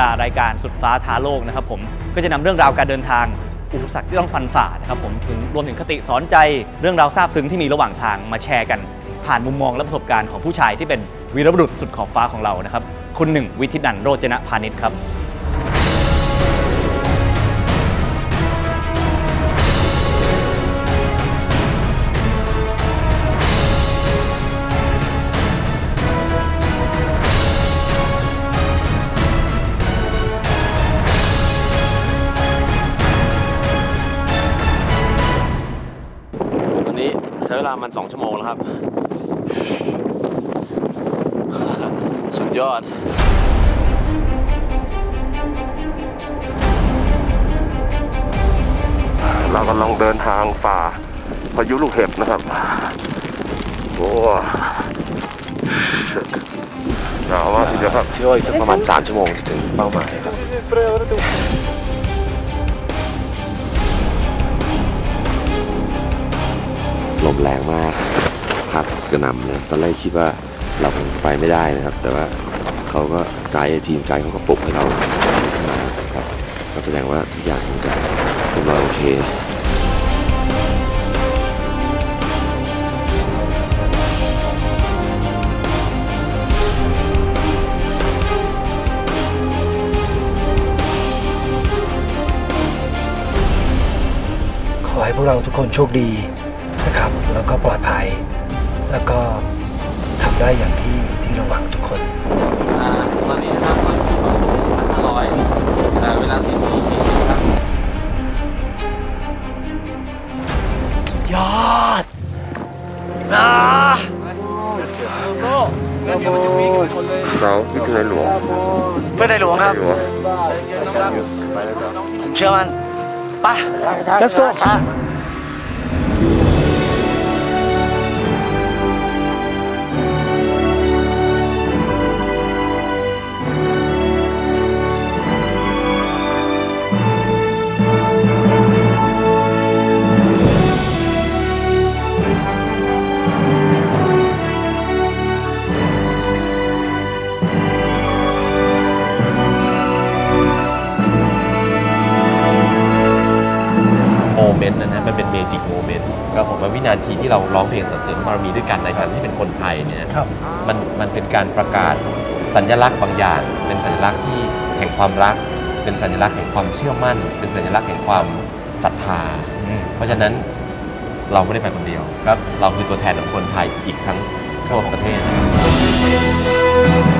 ดาห์รายการสุดฟ้าท้าโลกนะครับผมก็จะนำเรื่องราวการเดินทาง อุปสรรคที่ต้องฟันฝ่านะครับผมถึงรวมถึงคติสอนใจเรื่องราวซาบซึ้งที่มีระหว่างทางมาแชร์กัน ผ่านมุมมองและประสบการณ์ของผู้ชายที่เป็นวีรบุรุษสุดขอบฟ้าของเรานะครับคุณหนึ่งวิทิตนันโรจนะพานิชครับ ลามัน2ชั่วโมงแล้วครับ สุดยอดเรากำลังเดินทางฝ่าพายุลูกเห็บนะครับ โอ้หนาวมากทีเดียวครับเชื่อว่าอีกสักประมาณ 3 ชั่วโมงจะถึงเป้าหมายครับ แรงมากพัดกระหน่ำเลยตอนแรกคิดว่าเราคงไปไม่ได้นะครับ แต่ว่าเขาก็ไกด์ทีมไกด์เขาก็ปลุกให้เรามาครับก็แสดงว่าทุกอย่างคงจะเรียบร้อยโอเคขอให้พวกเราทุกคนโชคดี นะครับ แล้วก็ปลอดภัย แล้วก็ทำได้อย่างที่ที่เราหวังทุกคนตอนนี้นะครับตอนนี้เข้าสู่1,500แต่เวลาตีสี่สี่สิบครับสุดยอดนะเราวิทยาหลวงเพื่อนในหลวงครับ หลวง ผมเชื่อมันไป let's go นต์นะฮะมันเป็นเมจิกโมเมนต์ครับผมว่าวินาทีที่เราร้องเพลงสรรเสริญพระบารมีด้วยกันในฐานะที่เป็นคนไทยเนี่ยครับ มันมันเป็นการประกาศสัญลักษณ์บางอย่าง เป็นสัญลักษณ์ที่แห่งความรัก เป็นสัญลักษณ์แห่งความเชื่อมั่น เป็นสัญลักษณ์แห่งความศรัทธา เพราะฉะนั้นเราไม่ได้ไปคนเดียวครับ เราคือตัวแทนของคนไทยอีกทั้งทั่วประเทศนะครับ